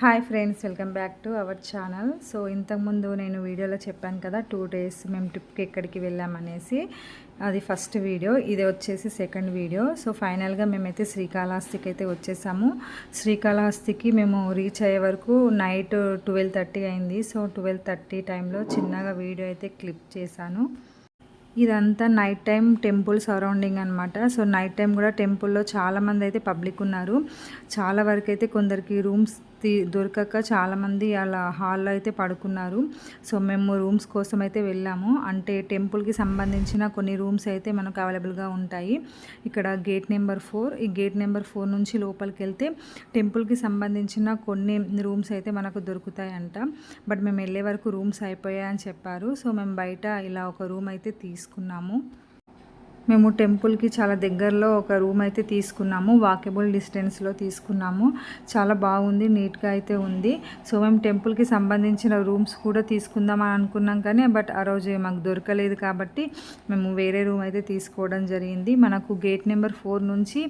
Hi friends welcome back to our channel. So ఇంతకుముందు నేను వీడియోలో చెప్పాను కదా టూ డేస్ మేము ట్రిప్కి ఎక్కడికి వెళ్ళామనేసి అది ఫస్ట్ వీడియో ఇది వచ్చేసి సెకండ్ వీడియో. సో ఫైనల్గా మేమైతే శ్రీకాళహస్తికి అయితే వచ్చేసాము. శ్రీకాళహస్తికి మేము రీచ్ అయ్యే వరకు నైట్ ట్వెల్వ్ థర్టీ అయింది. సో ట్వెల్వ్ థర్టీ టైంలో చిన్నగా వీడియో అయితే క్లిప్ చేశాను. ఇదంతా నైట్ టైం టెంపుల్ సరౌండింగ్ అనమాట సో నైట్ టైం కూడా టెంపుల్లో చాలామంది అయితే పబ్లిక్ ఉన్నారు. చాలా వరకు అయితే కొందరికి రూమ్స్ దొరకక చాలామంది అలా హాల్లో అయితే పడుకున్నారు. సో మేము రూమ్స్ కోసం అయితే వెళ్ళాము. అంటే టెంపుల్కి సంబంధించిన కొన్ని రూమ్స్ అయితే మనకు అవైలబుల్గా ఉంటాయి. ఇక్కడ గేట్ నెంబర్ ఫోర్. ఈ గేట్ నెంబర్ ఫోర్ నుంచి లోపలికి వెళ్తే టెంపుల్కి సంబంధించిన కొన్ని రూమ్స్ అయితే మనకు దొరుకుతాయంట. బట్ మేము వెళ్ళే వరకు రూమ్స్ అయిపోయాయని చెప్పారు. సో మేము బయట ఇలా ఒక రూమ్ అయితే తీసుకున్నాము. మేము టెంపుల్కి చాలా దగ్గరలో ఒక రూమ్ అయితే తీసుకున్నాము. వాకబుల్ డిస్టెన్స్లో తీసుకున్నాము. చాలా బాగుంది నీట్గా అయితే ఉంది. సో మేము టెంపుల్కి సంబంధించిన రూమ్స్ కూడా తీసుకుందాం అనుకున్నాం కానీ బట్ ఆ రోజు మాకు దొరకలేదు కాబట్టి మేము వేరే రూమ్ అయితే తీసుకోవడం జరిగింది. మనకు గేట్ నెంబర్ ఫోర్ నుంచి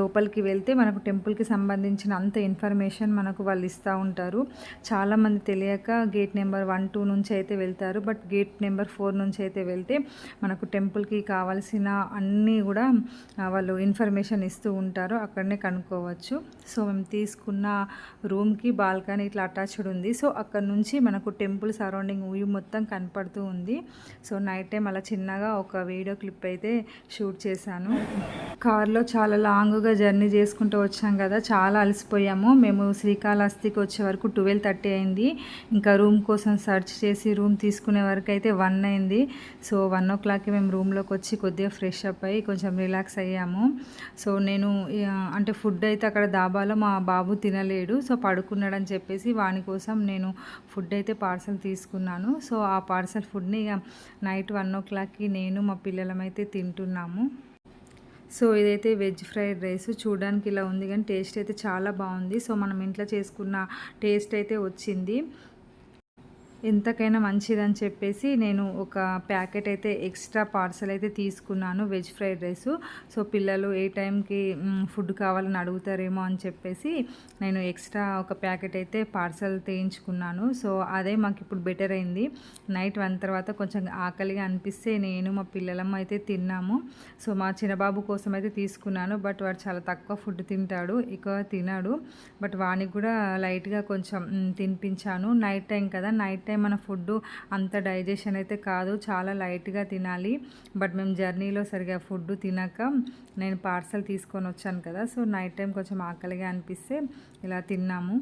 లోపలికి వెళ్తే మనకు టెంపుల్కి సంబంధించిన అంత ఇన్ఫర్మేషన్ మనకు వాళ్ళు ఇస్తూ ఉంటారు. చాలామంది తెలియక గేట్ నెంబర్ వన్ టూ నుంచి అయితే వెళ్తారు. బట్ గేట్ నెంబర్ ఫోర్ నుంచి అయితే వెళ్తే మనకు టెంపుల్కి కావాల్సిన అన్నీ కూడా వాళ్ళు ఇన్ఫర్మేషన్ ఇస్తూ ఉంటారు. అక్కడనే కనుక్కోవచ్చు. సో మేము తీసుకున్న రూమ్కి బాల్కనీ ఇట్లా అటాచ్డ్ ఉంది. సో అక్కడ నుంచి మనకు టెంపుల్ సరౌండింగ్ వ్యూ మొత్తం కనపడుతూ ఉంది. సో నైట్ టైం అలా చిన్నగా ఒక వీడియో క్లిప్ అయితే షూట్ చేశాను. కార్లో చాలా లాంగ్గా జర్నీ చేసుకుంటూ వచ్చాం కదా చాలా అలసిపోయాము. మేము శ్రీకాళహస్తికి వచ్చే వరకు ట్వెల్వ్ థర్టీ అయింది. ఇంకా రూమ్ కోసం సెర్చ్ చేసి రూమ్ తీసుకునే వరకు అయితే వన్ అయింది. సో వన్ ఓ క్లాక్కి మేము రూమ్లోకి వచ్చి కొద్దిగా ఫ్రెష్ అప్ అయ్యి కొంచెం రిలాక్స్ అయ్యాము. సో నేను అంటే ఫుడ్ అయితే అక్కడ దాబాలో మా బాబు తినలేడు. సో పడుకున్నాడని చెప్పేసి వాని కోసం నేను ఫుడ్ అయితే పార్సల్ తీసుకున్నాను. సో ఆ పార్సల్ ఫుడ్ని ఇక నైట్ వన్ ఓ క్లాక్కి నేను మా పిల్లలమైతే తింటున్నాము. సో ఇదైతే వెజ్ ఫ్రైడ్ రైస్. చూడడానికి ఇలా ఉంది కానీ టేస్ట్ అయితే చాలా బాగుంది. సో మనం ఇంట్లో చేసుకున్న టేస్ట్ అయితే వచ్చింది. ఎంతకైనా మంచిదని చెప్పేసి నేను ఒక ప్యాకెట్ అయితే ఎక్స్ట్రా పార్సల్ అయితే తీసుకున్నాను వెజ్ ఫ్రైడ్ రైస్. సో పిల్లలు ఏ టైంకి ఫుడ్ కావాలని అడుగుతారేమో అని చెప్పేసి నేను ఎక్స్ట్రా ఒక ప్యాకెట్ అయితే పార్సల్ చేయించుకున్నాను సో అదే మాకు ఇప్పుడు బెటర్ అయింది. నైట్ వన్ తర్వాత కొంచెం ఆకలిగా అనిపిస్తే నేను మా పిల్లలమ్మ అయితే తిన్నాము. సో మా చిన్నబాబు కోసం అయితే తీసుకున్నాను. బట్ వాడు చాలా తక్కువ ఫుడ్ తింటాడు ఎక్కువ తినాడు. బట్ వానికి కూడా లైట్గా కొంచెం తినిపించాను. నైట్ టైం కదా నైట్ టైం మన ఫుడ్ అంత డైజెషన్ అయితే కాదు చాలా లైట్గా తినాలి. బట్ మేము జర్నీలో సరిగా ఫుడ్ తినక నేను పార్సల్ తీసుకొని వచ్చాను కదా సో నైట్ టైం కొంచెం ఆకలిగా అనిపిస్తే ఇలా తిన్నాము.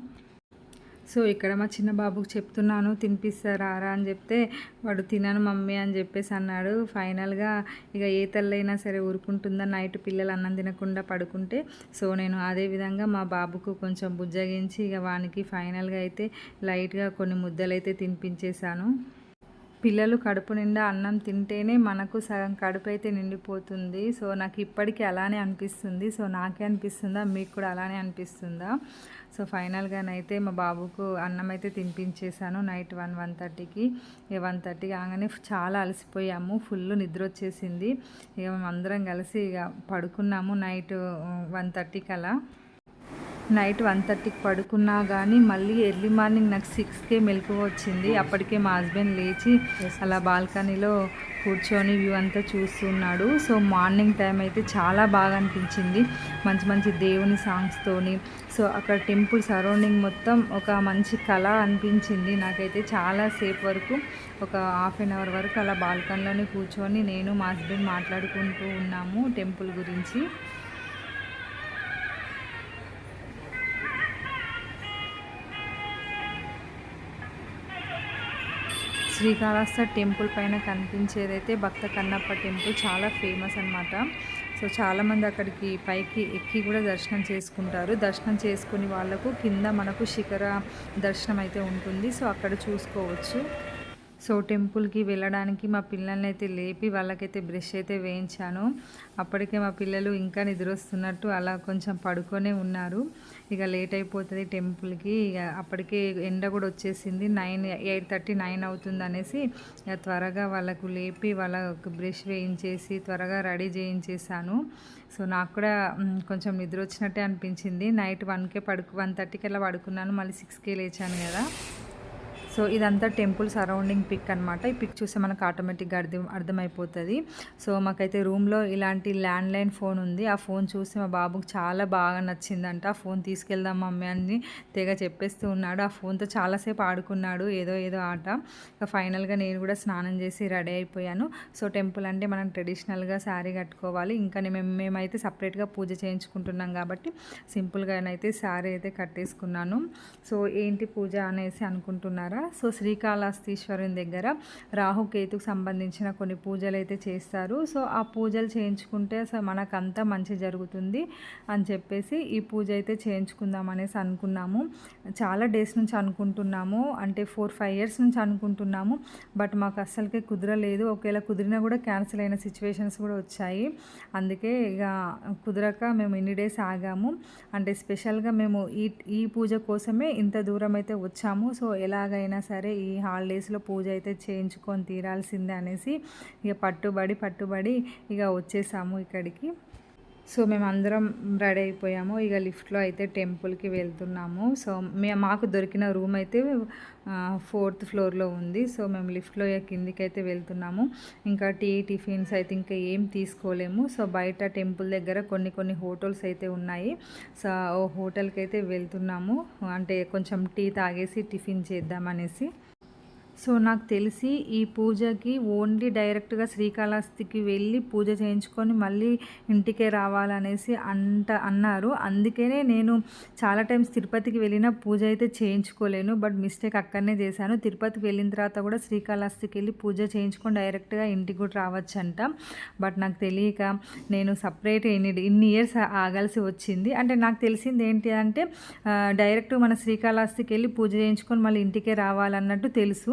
సో ఇక్కడ మా చిన్న బాబుకి చెప్తున్నాను తినిపిస్తారా రా అని చెప్తే వాడు తినను మమ్మీ అని చెప్పేసి అన్నాడు. ఫైనల్గా ఇక ఏ తల్లైనా సరే ఊరుకుంటుందా? నైట్ పిల్లలు అన్నం తినకుండా పడుకుంటే? సో నేను అదే విధంగా మా బాబుకు కొంచెం బుజ్జగించి ఇక వానికి ఫైనల్గా అయితే లైట్గా కొన్ని ముద్దలు అయితే తినిపించేశాను. పిల్లలు కడుపు నిండా అన్నం తింటేనే మనకు సగం కడుపు అయితే నిండిపోతుంది. సో నాకు ఇప్పటికీ అలానే అనిపిస్తుంది. సో నాకే అనిపిస్తుందా? మీకు కూడా అలానే అనిపిస్తుందా? సో ఫైనల్గానైతే మా బాబుకు అన్నం అయితే తినిపించేశాను. నైట్ వన్ వన్ థర్టీకి. ఇక వన్ థర్టీ కాగానే చాలా అలసిపోయాము. ఫుల్ నిద్ర వచ్చేసింది ఇక మేము అందరం కలిసి ఇక పడుకున్నాము. నైట్ వన్ థర్టీకి అలా. నైట్ వన్ థర్టీకి పడుకున్నా కానీ మళ్ళీ ఎర్లీ మార్నింగ్ నాకు సిక్స్కే మెలకు వచ్చింది. అప్పటికే మా హస్బెండ్ లేచి అలా బాల్కనీలో కూర్చొని వ్యూ అంతా చూస్తున్నాడు. సో మార్నింగ్ టైం అయితే చాలా బాగా అనిపించింది. మంచి మంచి దేవుని సాంగ్స్తోని సో అక్కడ టెంపుల్ సరౌండింగ్ మొత్తం ఒక మంచి కళ అనిపించింది. నాకైతే చాలా సేపు వరకు ఒక హాఫ్ అన్ అవర్ వరకు అలా బాల్కనీలోనే కూర్చొని నేను మా హస్బెండ్ మాట్లాడుకుంటూ ఉన్నాము టెంపుల్ గురించి. శ్రీకాళహస్త టెంపుల్ పైన కనిపించేదైతే భక్త కన్నప్ప టెంపుల్ చాలా ఫేమస్ అనమాట సో చాలామంది అక్కడికి పైకి ఎక్కి కూడా దర్శనం చేసుకుంటారు. దర్శనం చేసుకుని వాళ్ళకు కింద మనకు శిఖర దర్శనం అయితే ఉంటుంది. సో అక్కడ చూసుకోవచ్చు. సో టెంపుల్కి వెళ్ళడానికి మా పిల్లల్ని అయితే లేపి వాళ్ళకైతే బ్రష్ అయితే వేయించాను. అప్పటికే మా పిల్లలు ఇంకా నిద్రొస్తున్నట్టు అలా కొంచెం పడుకొనే ఉన్నారు. ఇక లేట్ అయిపోతుంది టెంపుల్కి ఇక అప్పటికే ఎండ కూడా వచ్చేసింది. నైన్ ఎయిట్ థర్టీ నైన్ అవుతుంది అనేసి ఇక త్వరగా వాళ్ళకు లేపి వాళ్ళకు బ్రష్ వేయించేసి త్వరగా రెడీ చేయించేసాను సో నాకు కూడా కొంచెం నిద్ర వచ్చినట్టే అనిపించింది. నైట్ వన్కే పడుకు వన్ థర్టీకి అలా పడుకున్నాను. మళ్ళీ సిక్స్కే లేచాను కదా. సో ఇదంతా టెంపుల్ సరౌండింగ్ పిక్ అనమాట ఈ పిక్ చూస్తే మనకు ఆటోమేటిక్గా అర్థం అర్థమైపోతుంది. సో మాకైతే రూమ్లో ఇలాంటి ల్యాండ్ లైన్ ఫోన్ ఉంది. ఆ ఫోన్ చూసి మా బాబుకి చాలా బాగా నచ్చిందంట. ఆ ఫోన్ తీసుకెళ్దాం మమ్మీ అని తెగ చెప్పేస్తూ ఉన్నాడు. ఆ ఫోన్తో చాలాసేపు ఆడుకున్నాడు. ఏదో ఏదో ఆట. ఇక ఫైనల్గా నేను కూడా స్నానం చేసి రెడీ అయిపోయాను. సో టెంపుల్ అంటే మనం ట్రెడిషనల్గా శారీ కట్టుకోవాలి. ఇంకా మేము మేమైతే సపరేట్గా పూజ చేయించుకుంటున్నాం కాబట్టి సింపుల్గానైతే శారీ అయితే కట్టేసుకున్నాను. సో ఏంటి పూజ అనేసి అనుకుంటున్నారా? సో శ్రీకాళహస్తీశ్వరుని దగ్గర రాహుకేతుకు సంబంధించిన కొన్ని పూజలు అయితే చేస్తారు. సో ఆ పూజలు చేయించుకుంటే అసలు మనకంతా మంచి జరుగుతుంది అని చెప్పేసి ఈ పూజ అయితే చేయించుకుందాం అనేసి అనుకున్నాము. చాలా డేస్ నుంచి అనుకుంటున్నాము. అంటే ఫోర్ ఫైవ్ ఇయర్స్ నుంచి అనుకుంటున్నాము. బట్ మాకు అస్సలకే కుదరలేదు. ఒకవేళ కుదిరినా కూడా క్యాన్సిల్ అయిన సిచ్యువేషన్స్ కూడా వచ్చాయి. అందుకే ఇక కుదరక మేము ఇన్ని డేస్ ఆగాము. అంటే స్పెషల్గా మేము ఈ ఈ పూజ కోసమే ఇంత దూరం అయితే వచ్చాము. సో ఎలాగైనా సరే ఈ హాలిడేస్లో పూజ అయితే చేయించుకొని తీరాల్సిందే అనేసి ఇక పట్టుబడి పట్టుబడి ఇక వచ్చేసాము ఇక్కడికి. సో మేము అందరం రెడీ అయిపోయాము. ఇక లిఫ్ట్లో అయితే టెంపుల్కి వెళ్తున్నాము. సో మే మాకు దొరికిన రూమ్ అయితే ఫోర్త్ ఫ్లోర్లో ఉంది. సో మేము లిఫ్ట్లో కిందికి అయితే వెళ్తున్నాము. ఇంకా టీ టిఫిన్స్ అయితే ఇంకా ఏం తీసుకోలేము. సో బయట టెంపుల్ దగ్గర కొన్ని కొన్ని హోటల్స్ అయితే ఉన్నాయి. సో ఓ హోటల్కి అయితే వెళ్తున్నాము. అంటే కొంచెం టీ తాగేసి టిఫిన్ చేద్దామనేసి. సో నాకు తెలిసి ఈ పూజకి ఓన్లీ డైరెక్ట్గా శ్రీకాళహస్తికి వెళ్ళి పూజ చేయించుకొని మళ్ళీ ఇంటికే రావాలనేసి అంట అన్నారు. అందుకనే నేను చాలా టైమ్స్ తిరుపతికి వెళ్ళిన పూజ అయితే చేయించుకోలేను. బట్ మిస్టేక్ అక్కడనే చేశాను. తిరుపతికి వెళ్ళిన తర్వాత కూడా శ్రీకాళహస్తికి వెళ్ళి పూజ చేయించుకొని డైరెక్ట్గా ఇంటికి కూడా రావచ్చంట. బట్ నాకు తెలియక నేను సపరేట్ ఇన్ని ఇన్ని ఇయర్స్ ఆగాల్సి వచ్చింది. అంటే నాకు తెలిసింది ఏంటి అంటే డైరెక్ట్ మన శ్రీకాళహస్తికి వెళ్ళి పూజ చేయించుకొని మళ్ళీ ఇంటికే రావాలన్నట్టు తెలుసు.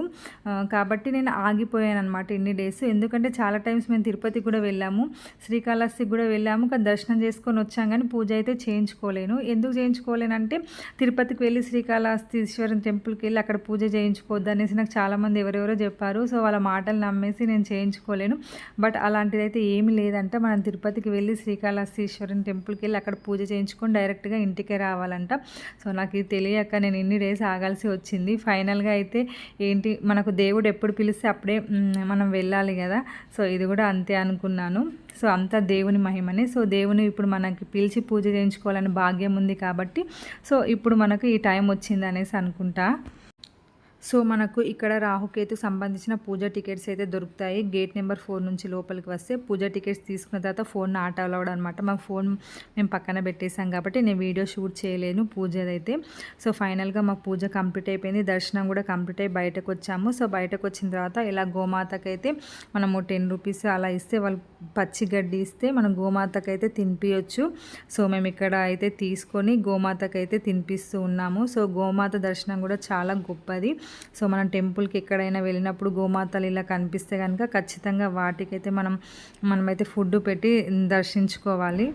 కాబట్టి నేను ఆగిపోయాను అనమాట ఇన్ని డేస్. ఎందుకంటే చాలా టైమ్స్ మేము తిరుపతి కూడా వెళ్ళాము శ్రీకాళహస్తికి కూడా వెళ్ళాము కానీ దర్శనం చేసుకొని వచ్చాం కానీ పూజ అయితే చేయించుకోలేను. ఎందుకు చేయించుకోలేనంటే తిరుపతికి వెళ్ళి శ్రీకాళహస్తీశ్వరం టెంపుల్కి వెళ్ళి అక్కడ పూజ చేయించుకోవద్దు అనేసి నాకు చాలామంది ఎవరెవరో చెప్పారు. సో వాళ్ళ మాటలు నమ్మేసి నేను చేయించుకోలేను. బట్ అలాంటిది అయితే ఏమీ లేదంట. మనం తిరుపతికి వెళ్ళి శ్రీకాళహస్తీశ్వరం టెంపుల్కి వెళ్ళి అక్కడ పూజ చేయించుకొని డైరెక్ట్గా ఇంటికే రావాలంట. సో నాకు ఇది తెలియక నేను ఇన్ని డేస్ ఆగాల్సి వచ్చింది. ఫైనల్గా అయితే ఏంటి మనకు దేవుడు ఎప్పుడు పిలిస్తే అప్పుడే మనం వెళ్ళాలి కదా. సో ఇది కూడా అంతే అనుకున్నాను. సో అంతా దేవుని మహిమనే. సో దేవుని ఇప్పుడు మనకి పిలిచి పూజ చేయించుకోవాలని భాగ్యం ఉంది కాబట్టి సో ఇప్పుడు మనకు ఈ టైం వచ్చింది అనేసి అనుకుంటా. సో మనకు ఇక్కడ రాహుకేతు సంబంధించిన పూజ టికెట్స్ అయితే దొరుకుతాయి. గేట్ నెంబర్ ఫోర్ నుంచి లోపలికి వస్తే పూజ టికెట్స్ తీసుకున్న తర్వాత ఫోన్ నాట్ అలౌడ్ అనమాట మా ఫోన్ మేము పక్కన పెట్టేసాం కాబట్టి నేను వీడియో షూట్ చేయలేను పూజదైతే. సో ఫైనల్గా మా పూజ కంప్లీట్ అయిపోయింది. దర్శనం కూడా కంప్లీట్ అయ్యి బయటకు వచ్చాము. సో బయటకు వచ్చిన తర్వాత ఇలా గోమాతకైతే మనము టెన్ రూపీస్ అలా ఇస్తే వాళ్ళు పచ్చి గడ్డి ఇస్తే మనం గోమాతకైతే తినిపించచ్చు సో మేము ఇక్కడ అయితే తీసుకొని గోమాతకైతే తినిపిస్తూ ఉన్నాము. సో గోమాత దర్శనం కూడా చాలా గొప్పది. సో మనం టెంపుల్కి ఎక్కడైనా వెళ్ళినప్పుడు గోమాతలు ఇలా కనిపిస్తే కనుక ఖచ్చితంగా వాటికైతే మనం మనమైతే ఫుడ్ పెట్టి దర్శించుకోవాలి.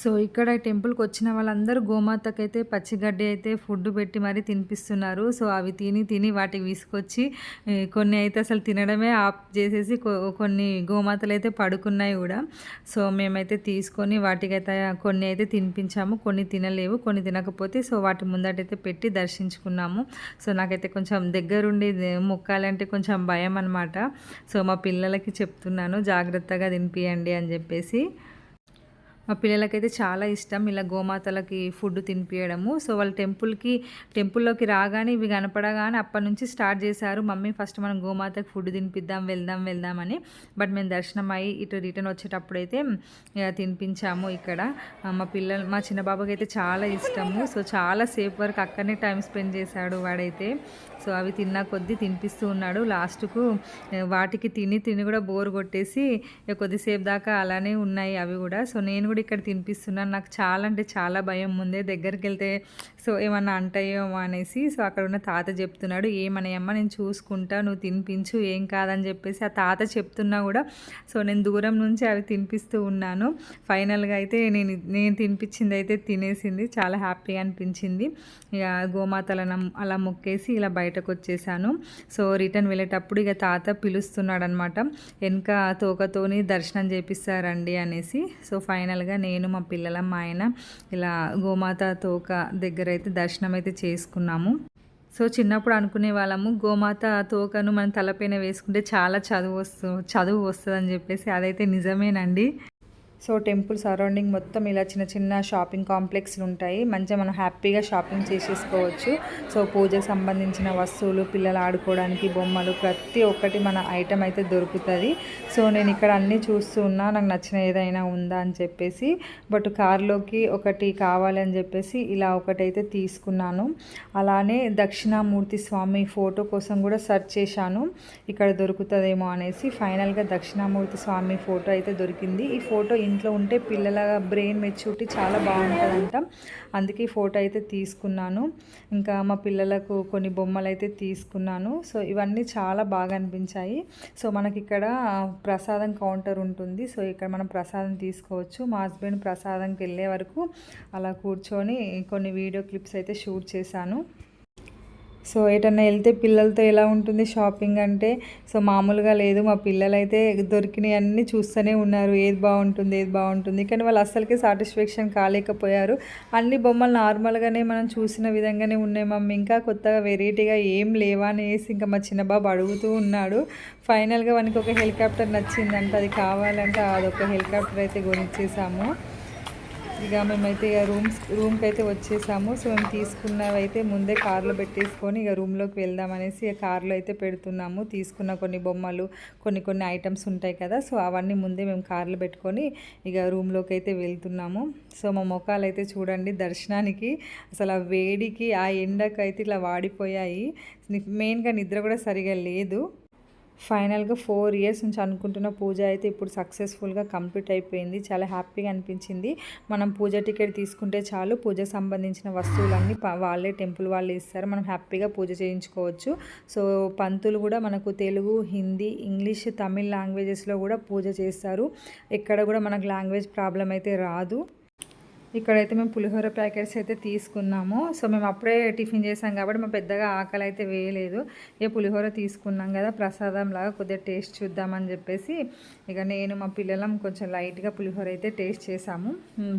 సో ఇక్కడ టెంపుల్కి వచ్చిన వాళ్ళందరూ గోమాతకైతే పచ్చిగడ్డి అయితే ఫుడ్ పెట్టి మరీ తినిపిస్తున్నారు. సో అవి తిని తిని వాటికి తీసుకొచ్చి కొన్ని అయితే అసలు తినడమే ఆఫ్ చేసేసి కొన్ని గోమాతలు అయితే పడుకున్నాయి కూడా. సో మేమైతే తీసుకొని వాటికైతే కొన్ని అయితే తినిపించాము కొన్ని తినలేవు కొన్ని తినకపోతే సో వాటి ముందటైతే పెట్టి దర్శించుకున్నాము. సో నాకైతే కొంచెం దగ్గరుండి మొక్కాలంటే కొంచెం భయం అనమాట సో మా పిల్లలకి చెప్తున్నాను జాగ్రత్తగా తినిపియండి అని చెప్పేసి. మా పిల్లలకైతే చాలా ఇష్టం ఇలా గోమాతలకి ఫుడ్ తినిపించడము సో వాళ్ళు టెంపుల్కి టెంపుల్లోకి రాగానే ఇవి కనపడగానే అప్పటి నుంచి స్టార్ట్ చేశారు. మమ్మీ ఫస్ట్ మనం గోమాతకి ఫుడ్ తినిపిద్దాం వెళ్దాం వెళ్దామని బట్ మేము దర్శనం అయ్యి ఇటు రిటర్న్ వచ్చేటప్పుడు అయితే తినిపించాము ఇక్కడ. మా పిల్లలు మా చిన్న బాబుకి అయితే చాలా ఇష్టము. సో చాలా సేపు వరకు అక్కడనే టైం స్పెండ్ చేశాడు వాడైతే. సో అవి తిన్నా కొద్దీ తినిపిస్తూ ఉన్నాడు. లాస్ట్కు వాటికి తిని తిని కూడా బోర్ కొట్టేసి కొద్దిసేపు దాకా అలానే ఉన్నాయి అవి కూడా. సో నేను కూడా ఇక్కడ తినిపిస్తున్నాను. నాకు చాలా అంటే చాలా భయం. ముందే దగ్గరికి వెళ్తే సో ఏమన్నా అంటాయేమో అనేసి సో అక్కడ ఉన్న తాత చెప్తున్నాడు ఏమనేయమ్మ నేను చూసుకుంటా నువ్వు తినిపించు ఏం కాదని చెప్పేసి ఆ తాత చెప్తున్నా కూడా సో నేను దూరం నుంచి అవి తినిపిస్తూ ఉన్నాను. ఫైనల్గా అయితే నేను నేను తినిపించింది అయితే తినేసింది చాలా హ్యాపీగా అనిపించింది. ఇక గోమాతలను అలా మొక్కేసి ఇలా బయటకు వచ్చేసాను సో రిటర్న్ వెళ్ళేటప్పుడు ఇక తాత పిలుస్తున్నాడు అనమాట వెనక తోకతోని దర్శనం చేపిస్తారండి అనేసి. సో ఫైనల్గా నేను మా పిల్లల మా ఆయన ఇలా గోమాత తోక దగ్గర అయితే దర్శనం అయితే చేసుకున్నాము. సో చిన్నప్పుడు అనుకునే వాళ్ళము గోమాత తోకను మనం తలపైన వేసుకుంటే చాలా చదువు వస్తు చదువు వస్తుందని చెప్పేసి అదైతే నిజమేనండి. సో టెంపుల్ సరౌండింగ్ మొత్తం ఇలా చిన్న చిన్న షాపింగ్ కాంప్లెక్స్లు ఉంటాయి. మంచిగా మనం హ్యాపీగా షాపింగ్ చేసేసుకోవచ్చు. సో పూజకు సంబంధించిన వస్తువులు పిల్లలు ఆడుకోవడానికి బొమ్మలు ప్రతి ఒక్కటి మన ఐటెం అయితే దొరుకుతుంది. సో నేను ఇక్కడ అన్నీ చూస్తూ ఉన్నా నాకు నచ్చిన ఏదైనా ఉందా అని చెప్పేసి బట్ కార్లోకి ఒకటి కావాలని చెప్పేసి ఇలా ఒకటైతే తీసుకున్నాను. అలానే దక్షిణామూర్తి స్వామి ఫోటో కోసం కూడా సెర్చ్ చేశాను. ఇక్కడ దొరుకుతుందేమో అనేసి ఫైనల్గా దక్షిణామూర్తి స్వామి ఫోటో అయితే దొరికింది. ఈ ఫోటో ఇంట్లో ఉంటే పిల్లల బ్రెయిన్ మెచ్యూరిటీ చాలా బాగుంటుందంట. అందుకే ఈ ఫోటో అయితే తీసుకున్నాను. ఇంకా మా పిల్లలకు కొన్ని బొమ్మలు అయితే తీసుకున్నాను. సో ఇవన్నీ చాలా బాగా అనిపించాయి. సో మనకి ఇక్కడ ప్రసాదం కౌంటర్ ఉంటుంది. సో ఇక్కడ మనం ప్రసాదం తీసుకోవచ్చు. మా హస్బెండ్ ప్రసాదంకి వెళ్ళే వరకు అలా కూర్చొని కొన్ని వీడియో క్లిప్స్ అయితే షూట్ చేశాను. సో ఎటన్నా వెళ్తే పిల్లలతో ఎలా ఉంటుంది షాపింగ్ అంటే సో మామూలుగా లేదు. మా పిల్లలు అయితే దొరికినవి అన్నీ చూస్తూనే ఉన్నారు. ఏది బాగుంటుంది ఏది బాగుంటుంది. కానీ వాళ్ళు అస్సలకి సాటిస్ఫాక్షన్ కాలేకపోయారు. అన్ని బొమ్మలు నార్మల్గానే మనం చూసిన విధంగానే ఉన్నాయి మమ్మీ. ఇంకా కొత్తగా వెరైటీగా ఏం లేవా అనేసి ఇంకా మా చిన్న బాబు అడుగుతూ ఉన్నాడు. ఫైనల్గా మనకి ఒక హెలికాప్టర్ నచ్చిందంట. అది కావాలంటే అదొక హెలికాప్టర్ అయితే కొనిచ్చేసాము. ఇక మేమైతే ఇక రూమ్స్ రూమ్కి అయితే వచ్చేసాము. సో మేము తీసుకున్నవి అయితే ముందే కార్లో పెట్టేసుకొని ఇక రూమ్లోకి వెళ్దామనేసి ఇక కార్లో అయితే పెడుతున్నాము. తీసుకున్న కొన్ని బొమ్మలు కొన్ని కొన్ని ఐటమ్స్ ఉంటాయి కదా. సో అవన్నీ ముందే మేము కార్లో పెట్టుకొని ఇక రూమ్లోకి అయితే వెళ్తున్నాము. సో మా ముఖాలు అయితే చూడండి దర్శనానికి. అసలు ఆ వేడికి ఆ ఎండకు అయితే ఇట్లా వాడిపోయాయి. మెయిన్గా నిద్ర కూడా సరిగా లేదు. ఫైనల్గా ఫోర్ ఇయర్స్ నుంచి అనుకుంటున్న పూజ అయితే ఇప్పుడు సక్సెస్ఫుల్గా కంప్లీట్ అయిపోయింది. చాలా హ్యాపీగా అనిపించింది. మనం పూజ టికెట్ తీసుకుంటే చాలు. పూజ సంబంధించిన వస్తువులన్నీ వాళ్ళే టెంపుల్ వాళ్ళే ఇస్తారు. మనం హ్యాపీగా పూజ చేయించుకోవచ్చు. సో పంతులు కూడా మనకు తెలుగు హిందీ ఇంగ్లీష్ తమిళ్ లాంగ్వేజెస్లో కూడా పూజ చేస్తారు. ఎక్కడ కూడా మనకు లాంగ్వేజ్ ప్రాబ్లం అయితే రాదు. ఇక్కడైతే మేము పులిహోర ప్యాకెట్స్ అయితే తీసుకున్నాము. సో మేము అప్పుడే టిఫిన్ చేసాం కాబట్టి మా పెద్దగా ఆకలి అయితే వేయలేదు. ఏ పులిహోర తీసుకున్నాం కదా ప్రసాదం లాగా కొద్దిగా టేస్ట్ చూద్దామని చెప్పేసి ఇక నేను మా పిల్లలం కొంచెం లైట్గా పులిహోర అయితే టేస్ట్ చేసాము.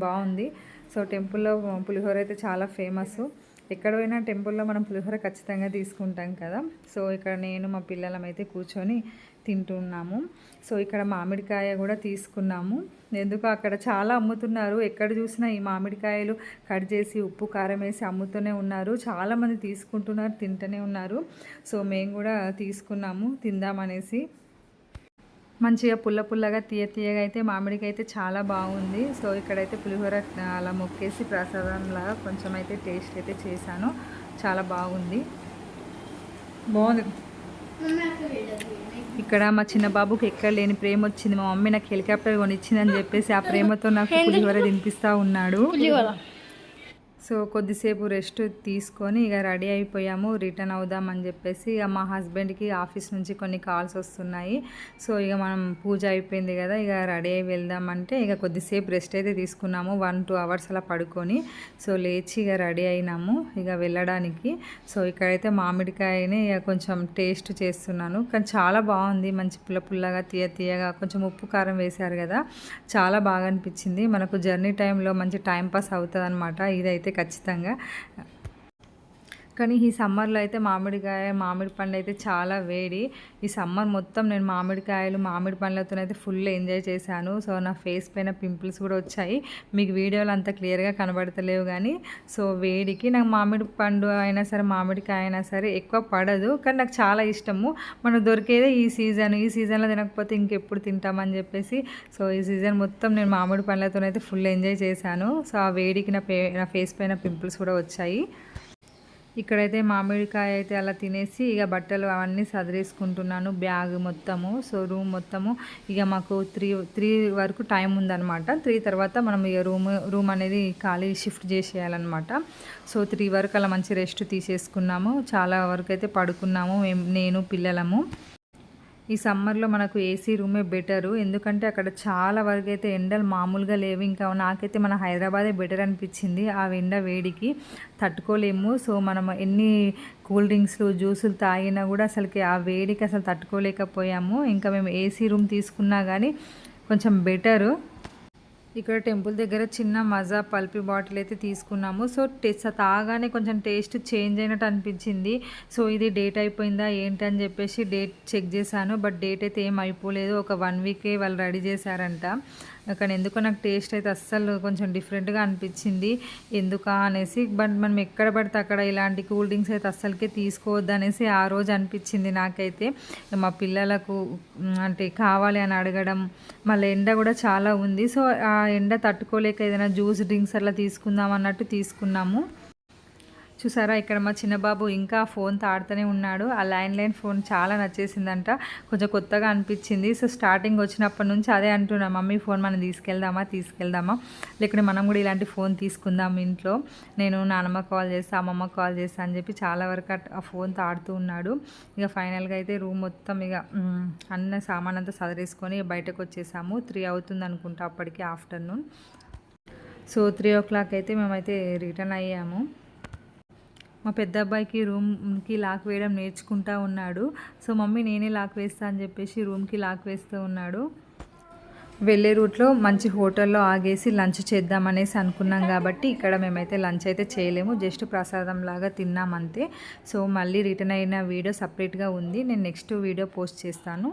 బాగుంది. సో టెంపుల్లో పులిహోర అయితే చాలా ఫేమస్ ఎక్కడ పోయినా టెంపుల్లో మనం పులిహోర ఖచ్చితంగా తీసుకుంటాం కదా. సో ఇక్కడ నేను మా పిల్లలం అయితే కూర్చొని తింటున్నాము. సో ఇక్కడ మామిడికాయ కూడా తీసుకున్నాము. ఎందుకు అక్కడ చాలా అమ్ముతున్నారు. ఎక్కడ చూసినా ఈ మామిడికాయలు కట్ చేసి ఉప్పు కారం వేసి అమ్ముతూనే ఉన్నారు. చాలామంది తీసుకుంటున్నారు తింటూనే ఉన్నారు. సో మేము కూడా తీసుకున్నాము తిందామనేసి. మంచిగా పుల్ల పుల్లగా తీయ తీయగా అయితే మామిడికి అయితే చాలా బాగుంది. సో ఇక్కడైతే పులిహోర అలా మొక్కేసి ప్రసాదంలాగా కొంచెం అయితే టేస్ట్ అయితే చేశాను. చాలా బాగుంది. బాగుంది. ఇక్కడ మా చిన్న బాబుకి ఎక్కడ లేని ప్రేమ వచ్చింది. మా మమ్మీ నాకు హెలికాప్టర్ కొనిచ్చిందని చెప్పేసి ఆ ప్రేమతో నాకు పులిహోర తినిపిస్తూ ఉన్నాడు. సో కొద్దిసేపు రెస్ట్ తీసుకొని ఇక రెడీ అయిపోయాము రిటర్న్ అవుదామని చెప్పేసి ఇక మా హస్బెండ్కి ఆఫీస్ నుంచి కొన్ని కాల్స్ వస్తున్నాయి. సో ఇక మనం పూజ అయిపోయింది కదా ఇక రెడీ అయి వెళ్దామంటే ఇక కొద్దిసేపు రెస్ట్ అయితే తీసుకున్నాము వన్ టూ అవర్స్ అలా పడుకొని. సో లేచి ఇక రెడీ అయినాము ఇక వెళ్ళడానికి. సో ఇక్కడైతే మామిడికాయని ఇక కొంచెం టేస్ట్ చేస్తున్నాను. కానీ చాలా బాగుంది మంచి పుల్ల పుల్లగా తీయ తీయగా కొంచెం ఉప్పు కారం వేశారు కదా చాలా బాగా అనిపించింది. మనకు జర్నీ టైంలో మంచి టైం పాస్ అవుతుంది అనమాట ఇదైతే ఖచ్చితంగా కానీ ఈ సమ్మర్లో అయితే మామిడికాయ మామిడి పండు అయితే చాలా వేడి. ఈ సమ్మర్ మొత్తం నేను మామిడికాయలు మామిడి పండ్లతోనైతే ఫుల్ ఎంజాయ్ చేశాను. సో నా ఫేస్ పైన పింపుల్స్ కూడా వచ్చాయి. మీకు వీడియోలు అంత క్లియర్గా కనబడతలేవు కానీ సో వేడికి నాకు మామిడి పండు అయినా సరే మామిడికాయ అయినా సరే ఎక్కువ పడదు. కానీ నాకు చాలా ఇష్టము. మనం దొరికేదే ఈ సీజన్ ఈ సీజన్లో తినకపోతే ఇంకెప్పుడు తింటామని చెప్పేసి సో ఈ సీజన్ మొత్తం నేను మామిడి పండ్లతోనైతే ఫుల్ ఎంజాయ్ చేశాను. సో ఆ వేడికి నా పే నా ఫేస్ పైన పింపుల్స్ కూడా వచ్చాయి. ఇక్కడైతే మామిడికాయ అయితే అలా తినేసి ఇక బట్టలు అవన్నీ సదిరేసుకుంటున్నాను బ్యాగ్ మొత్తము. సో రూమ్ మొత్తము. ఇక మాకు త్రీ త్రీ వరకు టైం ఉందన్నమాట. త్రీ తర్వాత మనం ఇక రూమ్ రూమ్ అనేది ఖాళీ షిఫ్ట్ చేసేయాలన్నమాట. సో త్రీ వరకు అలా మంచి రెస్ట్ తీసేసుకున్నాము. చాలా వరకు అయితే పడుకున్నాము. నేను పిల్లలము. ఈ సమ్మర్లో మనకు ఏసీ రూమే బెటరు. ఎందుకంటే అక్కడ చాలా వరకు అయితే ఎండలు మామూలుగా లేవు. ఇంకా నాకైతే మన హైదరాబాదే బెటర్ అనిపించింది ఆ ఎండ వేడికి. తట్టుకోలేము. సో మనం ఎన్ని కూల్ డ్రింక్స్లు జ్యూసులు తాగినా కూడా అసలుకి ఆ వేడికి అసలు తట్టుకోలేకపోయాము. ఇంకా మేము ఏసీ రూమ్ తీసుకున్నా కానీ కొంచెం బెటరు. ఇక్కడ టెంపుల్ దగ్గర చిన్న మజా పల్పి బాటిల్ అయితే తీసుకున్నాము. సో టేస్ట్ తాగానే కొంచెం టేస్ట్ చేంజ్ అయినట్టు అనిపించింది. సో ఇది డేట్ అయిపోయిందా ఏంటి అని చెప్పేసి డేట్ చెక్ చేశాను. బట్ డేట్ అయితే ఏం అయిపోలేదు. ఒక వన్ వీకే వాళ్ళు రెడీ చేశారంట. కానీ ఎందుకో నాకు టేస్ట్ అయితే అస్సలు కొంచెం డిఫరెంట్గా అనిపించింది. ఎందుకా అనేసి బట్ మనం ఎక్కడ పడితే అక్కడ ఇలాంటి కూల్ డ్రింక్స్ అయితే అస్సలకే తీసుకోవద్దు అనేసి ఆ రోజు అనిపించింది నాకైతే. మా పిల్లలకు అంటే కావాలి అని అడగడం మళ్ళీ ఎండ కూడా చాలా ఉంది. సో ఆ ఎండ తట్టుకోలేక ఏదైనా జ్యూస్ డ్రింక్స్ అట్లా తీసుకుందాం అన్నట్టు తీసుకున్నాము. చూసారా? ఇక్కడ మా చిన్నబాబు ఇంకా ఫోన్ తాడుతూనే ఉన్నాడు. ఆ ల్యాండ్ లైన్ ఫోన్ చాలా నచ్చేసిందంట. కొంచెం కొత్తగా అనిపించింది. సో స్టార్టింగ్ వచ్చినప్పటి నుంచి అదే అంటున్నా. మమ్మీ ఫోన్ మనం తీసుకెళ్దామా? తీసుకెళ్దామా? లేకుంటే మనం కూడా ఇలాంటి ఫోన్ తీసుకుందాం ఇంట్లో. నేను నానమ్మ కాల్ చేస్తా అమ్మమ్మ కాల్ చేస్తా అని చెప్పి చాలా వరకు ఆ ఫోన్ తాడుతూ ఉన్నాడు. ఇక ఫైనల్గా అయితే రూమ్ మొత్తం ఇక అన్న సామాన్ అంతా సదరేసుకొని బయటకు వచ్చేసాము. త్రీ అవుతుంది అనుకుంటా అప్పటికి afternoon. So three o'clock అయితే మేమైతే రిటర్న్ అయ్యాము. మా పెద్ద అబ్బాయికి రూమ్కి లాక్ వేయడం నేర్చుకుంటా ఉన్నాడు. సో మమ్మీ నేనే లాక్ వేస్తా అని చెప్పేసి రూమ్కి లాక్ వేస్తూ ఉన్నాడు. వెళ్ళే రూట్లో మంచి హోటల్లో ఆగేసి లంచ్ చేద్దామనేసి అనుకున్నాం కాబట్టి ఇక్కడ మేమైతే లంచ్ అయితే చేయలేము. జస్ట్ ప్రసాదం లాగా తిన్నాం అంతే. సో మళ్ళీ రిటర్న్ అయిన వీడియో సపరేట్గా ఉంది. నేను నెక్స్ట్ వీడియో పోస్ట్ చేస్తాను.